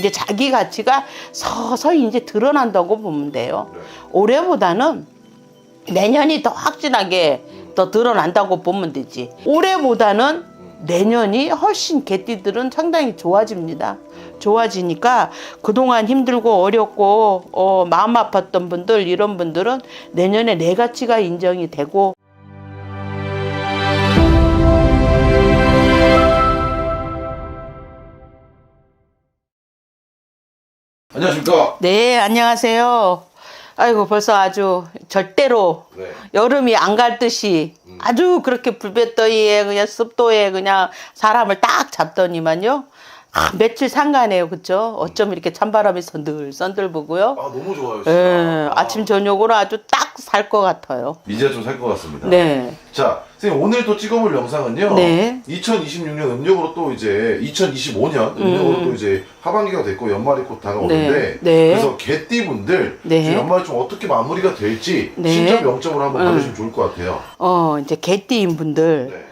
이제 자기 가치가 서서히 이제 드러난다고 보면 돼요. 네. 올해보다는 내년이 더 확진하게 더 드러난다고 보면 되지. 올해보다는 내년이 훨씬 개띠들은 상당히 좋아집니다. 좋아지니까 그동안 힘들고 어렵고 어, 마음 아팠던 분들 이런 분들은 내년에 내 가치가 인정이 되고 안녕하십니까. 네 안녕하세요. 아이고 벌써 아주 절대로 네. 여름이 안 갈 듯이 아주 그렇게 불볕더위에 그냥 습도에 그냥 사람을 딱 잡더니만요. 아, 며칠 상가네요, 그쵸? 어쩜 이렇게 찬바람이 선들 선들 보고요. 아 너무 좋아요. 진짜. 예, 아침 저녁으로 아주 딱 살 것 같아요. 이제 좀 살 것 같습니다. 네. 자, 선생님 오늘 또 찍어볼 영상은요. 네. 2026년 음력으로 또 이제 2025년 음력으로 또 이제 하반기가 됐고 연말이 곧 다가오는데 네, 네. 그래서 개띠분들 네. 지금 연말이 좀 어떻게 마무리가 될지 네. 신점 영점으로 한번 봐주시면 좋을 것 같아요. 어, 이제 개띠인 분들, 네.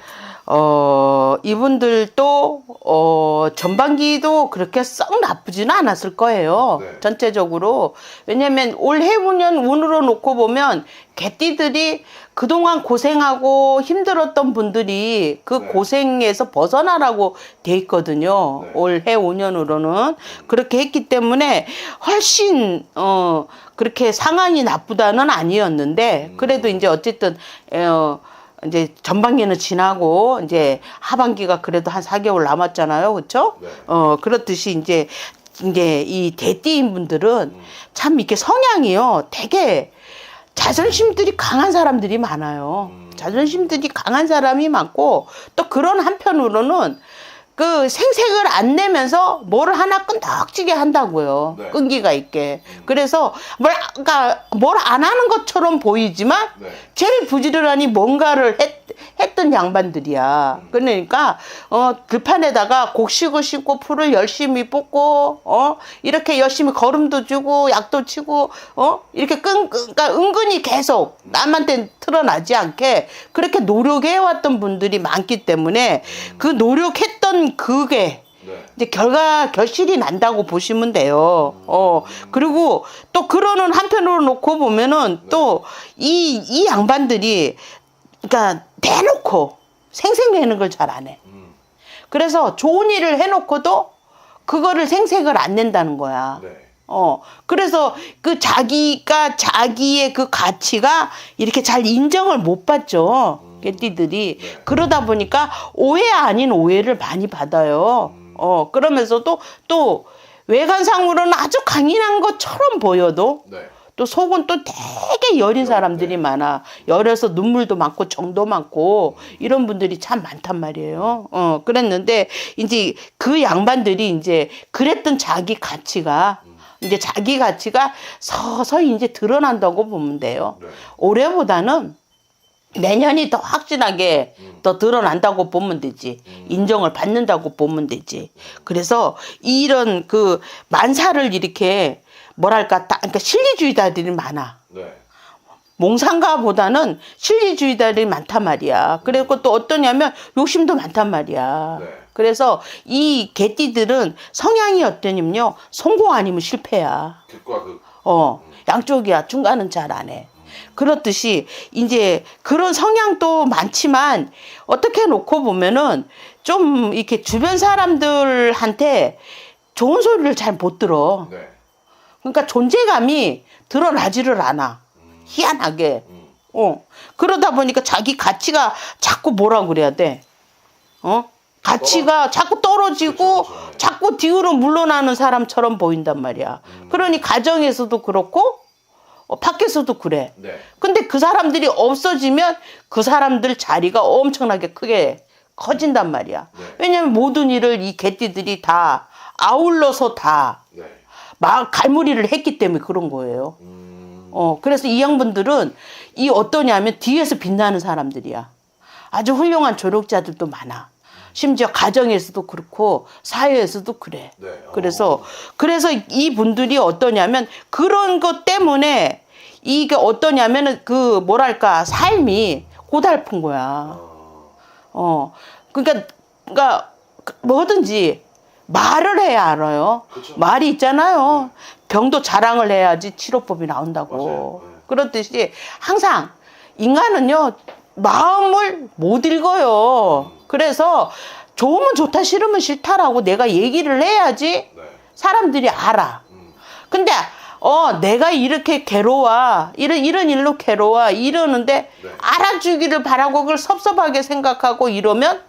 어, 이분들도, 어, 전반기도 그렇게 썩 나쁘지는 않았을 거예요. 네. 전체적으로. 왜냐면 올해 운년 운으로 놓고 보면 개띠들이 그동안 고생하고 힘들었던 분들이 그 네. 고생에서 벗어나라고 돼 있거든요. 네. 올해 5년으로는. 그렇게 했기 때문에 훨씬, 어, 그렇게 상황이 나쁘다는 아니었는데, 그래도 이제 어쨌든, 어, 이제 전반기는 지나고 이제 하반기가 그래도 한 4개월 남았잖아요. 그렇죠? 네. 어, 그렇듯이 이제 이게 이 대띠인 분들은 참 이렇게 성향이요. 되게 자존심들이 강한 사람들이 많아요. 자존심들이 강한 사람이 많고 또 그런 한편으로는 그 생색을 안 내면서 뭘 하나 끈덕지게 한다고요. 네. 끈기가 있게. 그래서 뭘, 그러니까 뭘 안 하는 것처럼 보이지만 네. 제일 부지런하니 뭔가를 했, 했 던 양반들이야. 그러니까 어 들판에다가 곡식을 심고 풀을 열심히 뽑고 어 이렇게 열심히 걸음도 주고 약도 치고 어 이렇게 끈 끈- 그러니까 은근히 계속 남한테 틀어나지 않게 그렇게 노력해 왔던 분들이 많기 때문에 그 노력했던 그게 네. 이제 결과 결실이 난다고 보시면 돼요. 어 그리고 또 그러는 한편으로 놓고 보면은 또 이이 양반들이 그러니까 대놓고 생색내는 걸 잘 안 해. 음. 그래서 좋은 일을 해놓고도 그거를 생색을 안 낸다는 거야. 네. 어, 그래서 그 자기가 자기의 그 가치가 이렇게 잘 인정을 못 받죠. 개띠들이. 네. 그러다 보니까 오해 아닌 오해를 많이 받아요. 어, 그러면서도 또 외관상으로는 아주 강인한 것처럼 보여도 네. 또 속은 또 되게 여린 사람들이 많아. 열어서 눈물도 많고 정도 많고 이런 분들이 참 많단 말이에요. 어, 그랬는데 이제 그 양반들이 이제 그랬던 자기 가치가 이제 자기 가치가 서서히 이제 드러난다고 보면 돼요. 네. 올해보다는 내년이 더 확진하게 더 드러난다고 보면 되지. 인정을 받는다고 보면 되지. 그래서 이런 그 만사를 이렇게 뭐랄까, 다, 그러니까 실리주의자들이 많아. 네. 몽상가보다는 실리주의자들이 많단 말이야. 그리고 또 어떠냐면 욕심도 많단 말이야. 네. 그래서 이 개띠들은 성향이 어떠냐면요. 성공 아니면 실패야. 극과 극. 어, 양쪽이야. 중간은 잘 안 해. 그렇듯이 이제 그런 성향도 많지만 어떻게 놓고 보면은 좀 이렇게 주변 사람들한테 좋은 소리를 잘 못 들어. 네. 그러니까 존재감이 드러나지를 않아. 희한하게. 음. 어. 그러다 보니까 자기 가치가 자꾸 뭐라 그래야 돼. 어? 가치가 자꾸 떨어지고 그쵸, 그쵸. 자꾸 뒤로 물러나는 사람처럼 보인단 말이야. 그러니 가정에서도 그렇고 어, 밖에서도 그래. 네. 근데 그 사람들이 없어지면 그 사람들 자리가 엄청나게 크게 커진단 말이야. 네. 왜냐면 모든 일을 이 개띠들이 다 아울러서 다 네. 막 갈무리를 했기 때문에 그런 거예요. 음. 어, 그래서 이 양분들은 이 어떠냐면 뒤에서 빛나는 사람들이야. 아주 훌륭한 조력자들도 많아. 심지어 가정에서도 그렇고 사회에서도 그래. 네. 그래서 그래서 이 분들이 어떠냐면 그런 것 때문에 이게 어떠냐면은 그 뭐랄까 삶이 고달픈 거야. 어. 어. 그러니까 그러니까 뭐든지 말을 해야 알아요. 그쵸. 말이 있잖아요. 병도 자랑을 해야지 치료법이 나온다고. 네. 그렇듯이 항상 인간은요 마음을 못 읽어요. 그래서 좋으면 좋다 싫으면 싫다라고 내가 얘기를 해야지 네. 사람들이 알아. 음. 근데 어 내가 이렇게 괴로워 이런 이런 일로 괴로워 이러는데 네. 알아주기를 바라고 그걸 섭섭하게 생각하고 이러면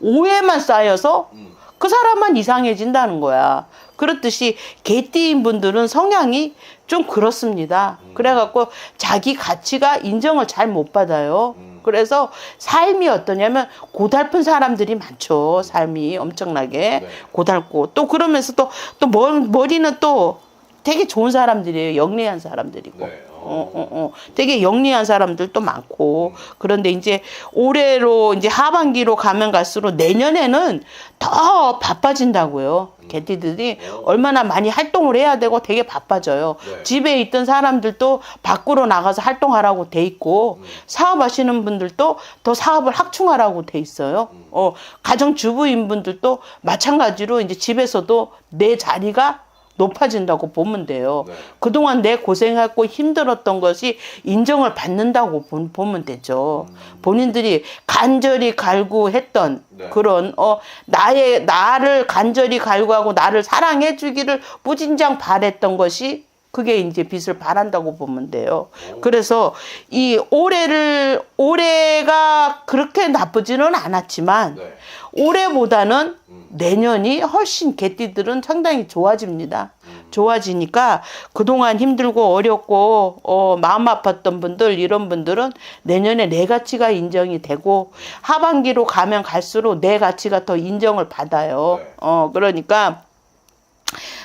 오해만 쌓여서 음. 그 사람만 이상해진다는 거야. 그렇듯이 개띠인 분들은 성향이 좀 그렇습니다. 그래갖고 자기 가치가 인정을 잘 못 받아요. 음. 그래서 삶이 어떠냐면 고달픈 사람들이 많죠. 삶이 엄청나게 네. 고달고 또 그러면서 또 또 머리는 또 되게 좋은 사람들이에요. 영리한 사람들이고. 네. 어, 어, 어. 되게 영리한 사람들도 많고. 그런데 이제 올해로 이제 하반기로 가면 갈수록 내년에는 더 바빠진다고요. 개띠들이 얼마나 많이 활동을 해야 되고 되게 바빠져요. 네. 집에 있던 사람들도 밖으로 나가서 활동하라고 돼 있고 사업하시는 분들도 더 사업을 확충하라고 돼 있어요. 어, 가정 주부인 분들도 마찬가지로 이제 집에서도 내 자리가 높아진다고 보면 돼요. 네. 그동안 내 고생하고 힘들었던 것이 인정을 받는다고 보- 보면 되죠. 본인들이 간절히 갈구했던 네. 그런 어 나의 나를 간절히 갈구하고 나를 사랑해 주기를 무진장 바랬던 것이 그게 이제 빛을 발한다고 보면 돼요. 그래서 이 올해를 올해가 그렇게 나쁘지는 않았지만 네. 올해보다는 내년이 훨씬 개띠들은 상당히 좋아집니다. 좋아지니까 그동안 힘들고 어렵고 어, 마음 아팠던 분들 이런 분들은 내년에 내 가치가 인정이 되고 하반기로 가면 갈수록 내 가치가 더 인정을 받아요. 네. 어 그러니까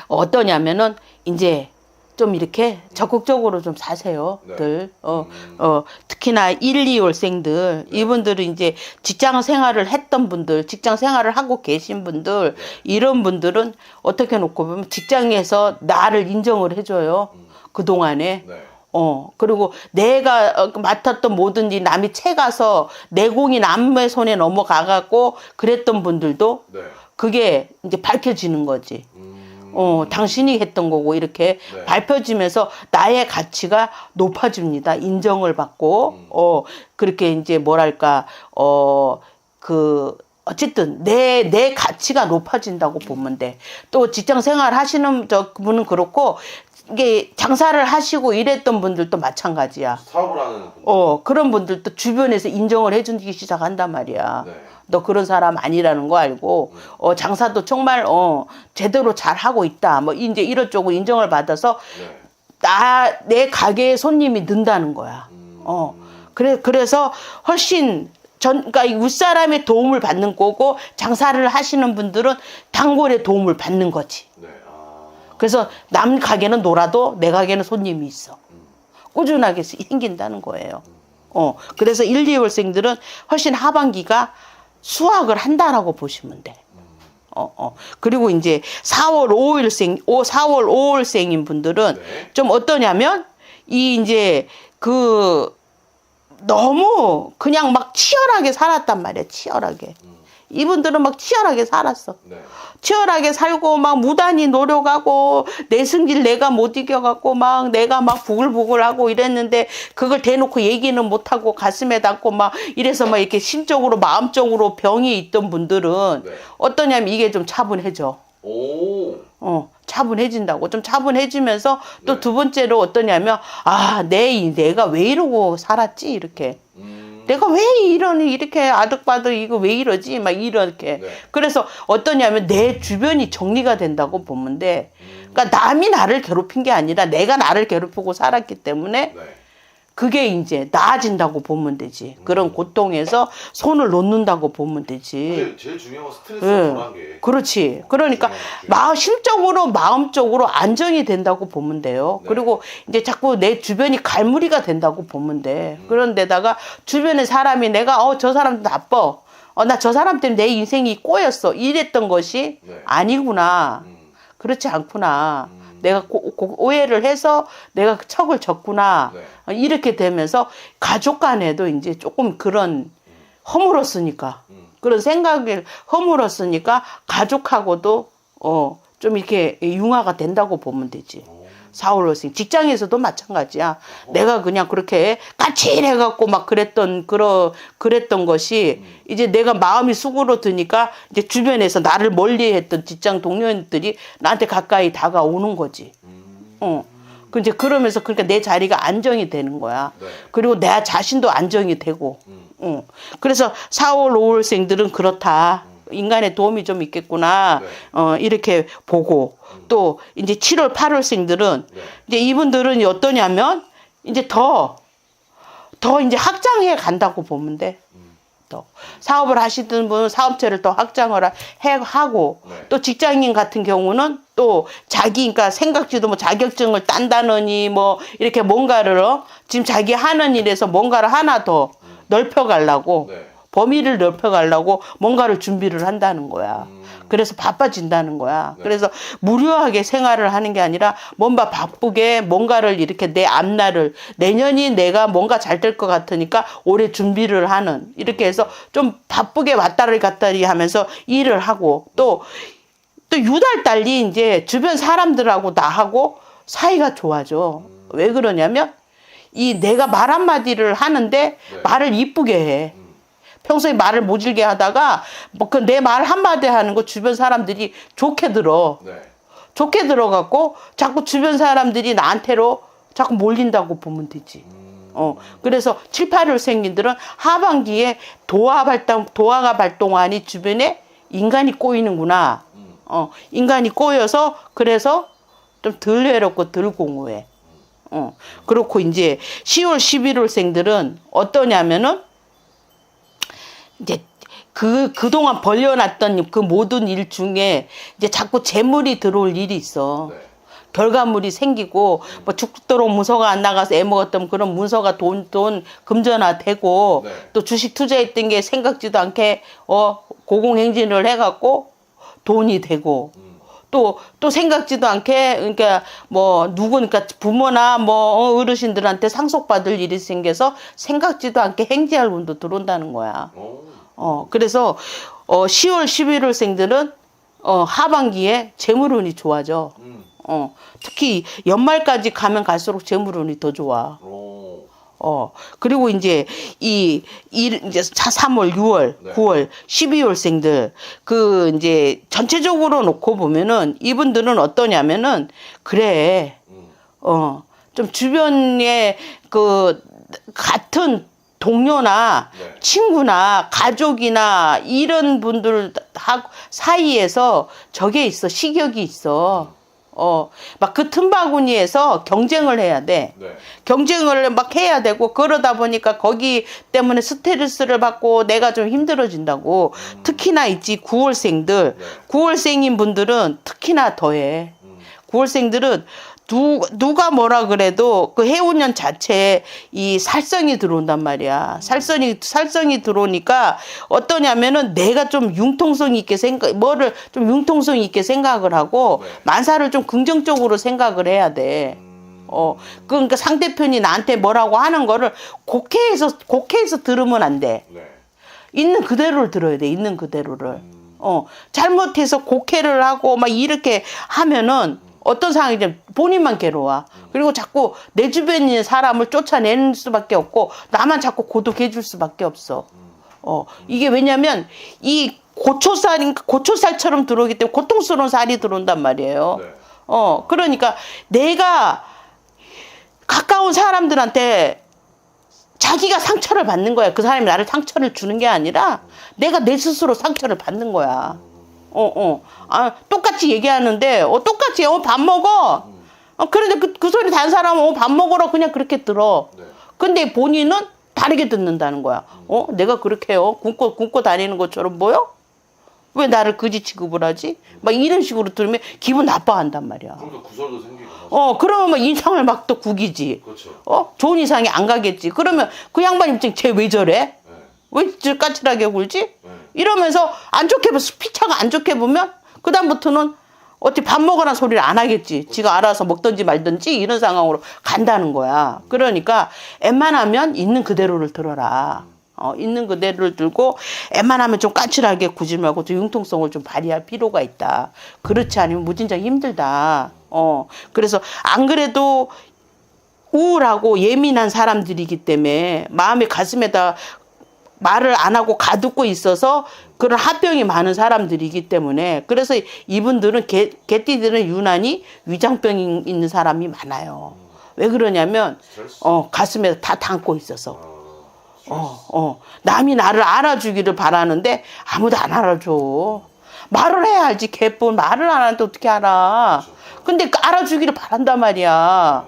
어떠냐면은 이제 좀 이렇게 적극적으로 좀 사세요. 네. 들. 어, 음. 어, 특히나 1, 2월생들, 이분들은 이제 직장 생활을 했던 분들, 직장 생활을 하고 계신 분들, 이런 분들은 어떻게 놓고 보면 직장에서 나를 인정을 해줘요. 그동안에. 네. 어, 그리고 내가 어, 맡았던 뭐든지 남이 채가서 내 공이 남의 손에 넘어가갖고 그랬던 분들도 네. 그게 이제 밝혀지는 거지. 음. 어, 당신이 했던 거고 이렇게 네. 밝혀지면서 나의 가치가 높아집니다. 인정을 받고 음. 어 그렇게 이제 뭐랄까 어 그 어쨌든 내 내 가치가 높아진다고 보면 돼. 또 직장 생활 하시는 저 분은 그렇고 이게 장사를 하시고 이랬던 분들도 마찬가지야. 사업을 하는 분들. 어 그런 분들도 주변에서 인정을 해주기 시작한단 말이야. 네. 너 그런 사람 아니라는 거 알고 어 장사도 정말 어 제대로 잘 하고 있다. 뭐 이제 이런 쪽으로 인정을 받아서 네. 나 내 가게에 손님이 는다는 거야. 음. 어 그래 그래서 훨씬 전 그러니까 이 윗사람의 도움을 받는 거고 장사를 하시는 분들은 단골의 도움을 받는 거지. 네. 아. 그래서 남 가게는 놀아도 내 가게는 손님이 있어. 꾸준하게 생긴다는 거예요. 어, 그래서 1, 2월생들은 훨씬 하반기가 수확을 한다라고 보시면 돼. 어, 어. 그리고 이제 4월 5일생, 5, 4월 5월생인 분들은 네. 좀 어떠냐면, 이 이제 그 너무 그냥 막 치열하게 살았단 말이야, 치열하게. 이분들은 막 치열하게 살았어. 네. 치열하게 살고 막 무단히 노력하고 내 승질 내가 못 이겨갖고 막 내가 막 부글부글하고 이랬는데 그걸 대놓고 얘기는 못하고 가슴에 담고 막 이래서 막 이렇게 심적으로 마음적으로 병이 있던 분들은 네. 어떠냐면 이게 좀 차분해져. 오. 어, 차분해진다고. 좀 차분해지면서 또 네. 두 번째로 어떠냐면 아, 내, 이- 내가 왜 이러고 살았지? 이렇게. 음. 내가 왜 이러니 이렇게 아득바득 이거 왜 이러지 막 이렇게 네. 그래서 어떠냐면 내 주변이 정리가 된다고 보면 돼 그러니까 남이 나를 괴롭힌 게 아니라 내가 나를 괴롭히고 살았기 때문에 네. 그게 이제 나아진다고 보면 되지 그런 고통에서 손을 놓는다고 보면 되지 제일 중요한 건 스트레스 예. 덜한 게. 그렇지. 그러니까. 마음 심적으로 마음적으로 안정이 된다고 보면 돼요. 네. 그리고 이제 자꾸 내 주변이 갈무리가 된다고 보면 돼. 음. 그런데다가 주변의 사람이 내가 어 저 사람 나빠. 어 나 저 사람 때문에 내 인생이 꼬였어. 이랬던 것이 네. 아니구나. 음. 그렇지 않구나. 음. 내가 고- 고- 오해를 해서 내가 척을 졌구나. 네. 어, 이렇게 되면서 가족 간에도 이제 조금 그런 허물었으니까 음. 그런 생각을 허물었으니까 가족하고도 어, 좀 이렇게 융화가 된다고 보면 되지. 사월월생 직장에서도 마찬가지야. 내가 그냥 그렇게 까칠해갖고 막 그랬던 그러 그랬던 것이 이제 내가 마음이 수그러드니까 이제 주변에서 나를 멀리했던 직장 동료들이 나한테 가까이 다가오는 거지. 어. 그 이제 그러면서 그러니까 내 자리가 안정이 되는 거야. 네. 그리고 내 자신도 안정이 되고. 어. 그래서 4월, 5월생들은 그렇다. 인간의 도움이 좀 있겠구나. 네. 어, 이렇게 보고. 또 이제 7월, 8월생들은 네. 이제 이분들은 어떠냐면 이제 더, 더 이제 확장해 간다고 보면 돼. 더 사업을 하시던 분은 사업체를 더 확장을 하- 해 하고 네. 또 직장인 같은 경우는 또 자기 그러니까 생각지도 뭐 자격증을 딴다느니 뭐 이렇게 뭔가를 어? 지금 자기 하는 일에서 뭔가를 하나 더 넓혀 가려고 네. 범위를 넓혀 가려고 뭔가를 준비를 한다는 거야. 음. 그래서 바빠진다는 거야. 네. 그래서 무료하게 생활을 하는 게 아니라 뭔가 바쁘게 뭔가를 이렇게 내 앞날을 내년이 내가 뭔가 잘 될 것 같으니까 올해 준비를 하는 이렇게 해서 좀 바쁘게 왔다리 갔다리 하면서 일을 하고 또 또 유달 달리 이제 주변 사람들하고 나하고 사이가 좋아져. 왜 그러냐면 이 내가 말 한마디를 하는데 말을 이쁘게 해. 평소에 말을 모질게 하다가 뭐 그 내 말 한마디 하는 거 주변 사람들이 좋게 들어. 네. 좋게 들어갖고 자꾸 주변 사람들이 나한테로 자꾸 몰린다고 보면 되지. 어, 그래서 7, 8월 생긴들은 하반기에 도화 발동, 도화가 발동하니 주변에 인간이 꼬이는구나. 어, 인간이 꼬여서 그래서 좀 덜 외롭고 덜 공허해. 어, 그렇고 이제 10월, 11월 생들은 어떠냐면은 이제 그, 그동안 벌려놨던 그 모든 일 중에 이제 자꾸 재물이 들어올 일이 있어. 네. 결과물이 생기고 뭐 죽도록 문서가 안 나가서 애먹었던 그런 문서가 돈 돈 금전화 되고 네. 또 주식 투자했던 게 생각지도 않게 어 고공행진을 해갖고 돈이 되고 또또 생각지도 않게 그러니까 뭐 누구 그러니까 부모나 뭐 어르신들한테 상속받을 일이 생겨서 생각지도 않게 행지할 운도 들어온다는 거야. 오. 어, 그래서 어 10월 11월생들은 어 하반기에 재물운이 좋아져. 음. 어, 특히 연말까지 가면 갈수록 재물운이 더 좋아. 오. 어, 그리고 이제 이, 이 이제 3월, 6월, 네. 9월, 12월생들 그 이제 전체적으로 놓고 보면은 이분들은 어떠냐면은 그래. 음. 어, 좀 주변에 그 같은 동료나 네. 친구나 가족이나 이런 분들 하- 사이에서 저게 있어 식욕이 있어. 어, 막 그 틈바구니에서 경쟁을 해야 돼. 네. 경쟁을 막 해야 되고 그러다 보니까 거기 때문에 스트레스를 받고 내가 좀 힘들어진다고 특히나 있지 9월생들 네. 9월생인 분들은 특히나 더해 음. 9월생들은 누, 누가 뭐라 그래도 그 해운년 자체에 이 살성이 들어온단 말이야. 살성이, 살성이 들어오니까 어떠냐면은 내가 좀 융통성 있게 생각, 뭐를 좀 융통성 있게 생각을 하고 네. 만사를 좀 긍정적으로 생각을 해야 돼. 음. 어, 그러니까 상대편이 나한테 뭐라고 하는 거를 곡해해서, 곡해해서 들으면 안 돼. 네. 있는 그대로를 들어야 돼. 있는 그대로를. 어, 잘못해서 곡해를 하고 막 이렇게 하면은 어떤 상황이든 본인만 괴로워. 그리고 자꾸 내 주변에 있는 사람을 쫓아내는 수밖에 없고 나만 자꾸 고독해 줄 수밖에 없어. 어, 이게 왜냐면 이 고초살인 고초살처럼 들어오기 때문에 고통스러운 살이 들어온단 말이에요. 네. 어, 그러니까 내가 가까운 사람들한테 자기가 상처를 받는 거야. 그 사람이 나를 상처를 주는 게 아니라 내가 내 스스로 상처를 받는 거야. 어, 어. 아, 똑같이 얘기하는데, 어, 똑같이, 어, 밥 먹어. 어, 그런데 그, 그 소리 다른 사람은, 어, 밥 먹으러 그냥 그렇게 들어. 네. 근데 본인은 다르게 듣는다는 거야. 어, 내가 그렇게, 어, 굶고, 굶고 다니는 것처럼 보여? 왜 나를 그지 취급을 하지? 막 이런 식으로 들으면 기분 나빠한단 말이야. 그러니까 구설도 생기고. 어, 그러면 막 인상을 막 또 구기지. 그렇죠. 어? 좋은 이상이 안 가겠지. 그러면 그 양반 입장 쟤 왜 저래? 네. 왜 저 까칠하게 굴지? 네. 이러면서 안 좋게 보 피차가 안 좋게 보면 그 다음부터는 어떻게 밥 먹으라 소리를 안 하겠지. 지가 알아서 먹든지 말든지 이런 상황으로 간다는 거야. 그러니까 웬만하면 있는 그대로를 들어라. 어, 있는 그대로를 들고 웬만하면 좀 까칠하게 구지 말고 좀 융통성을 좀 발휘할 필요가 있다. 그렇지 않으면 무진장 힘들다. 어, 그래서 안 그래도 우울하고 예민한 사람들이기 때문에 마음의 가슴에다 말을 안 하고 가두고 있어서 그런 합병이 많은 사람들이기 때문에 그래서 이분들은 개, 개띠들은 유난히 위장병이 있는 사람이 많아요. 왜 그러냐면 어 가슴에 다 담고 있어서 어, 어. 남이 나를 알아주기를 바라는데 아무도 안 알아줘. 말을 해야 알지, 개뿔. 말을 안 하는데 어떻게 알아. 근데 그 알아주기를 바란단 말이야.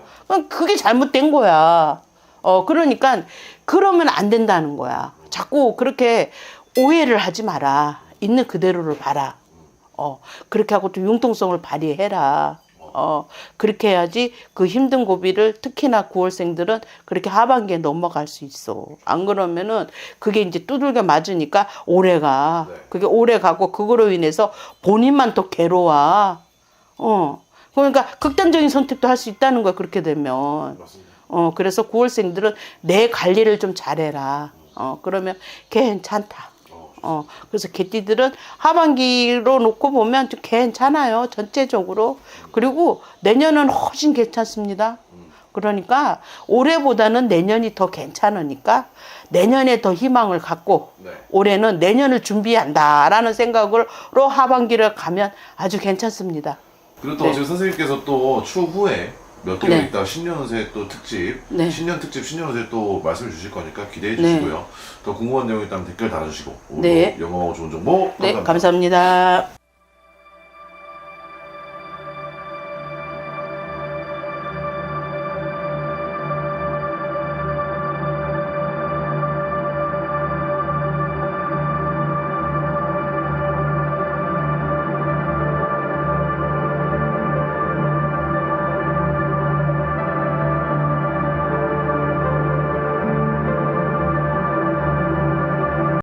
그게 잘못된 거야. 어, 그러니까 그러면 안 된다는 거야. 자꾸 그렇게 오해를 하지 마라. 있는 그대로를 봐라. 어, 그렇게 하고 또 융통성을 발휘해라. 어, 그렇게 해야지 그 힘든 고비를 특히나 9월생들은 그렇게 하반기에 넘어갈 수 있어. 안 그러면은 그게 이제 두들겨 맞으니까 오래가. 네. 그게 오래 가고 그거로 인해서 본인만 더 괴로워. 어. 그러니까 극단적인 선택도 할 수 있다는 거야, 그렇게 되면. 맞습니다. 어, 그래서 9월생들은 내 관리를 좀 잘해라. 어, 그러면 괜찮다. 어, 그래서 개띠들은 하반기로 놓고 보면 좀 괜찮아요. 전체적으로. 그리고 내년은 훨씬 괜찮습니다. 그러니까 올해보다는 내년이 더 괜찮으니까 내년에 더 희망을 갖고 네. 올해는 내년을 준비한다라는 생각으로 하반기를 가면 아주 괜찮습니다. 그리고 또 네. 지금 선생님께서 또 추후에 몇 개월 네. 있다 신년운세 또 특집, 네. 신년 특집, 신년운세 또 말씀해 주실 거니까 기대해 네. 주시고요. 더 궁금한 내용 있다면 댓글 달아주시고 오늘 네. 영어하고 좋은 정보 네, 감사합니다. 감사합니다.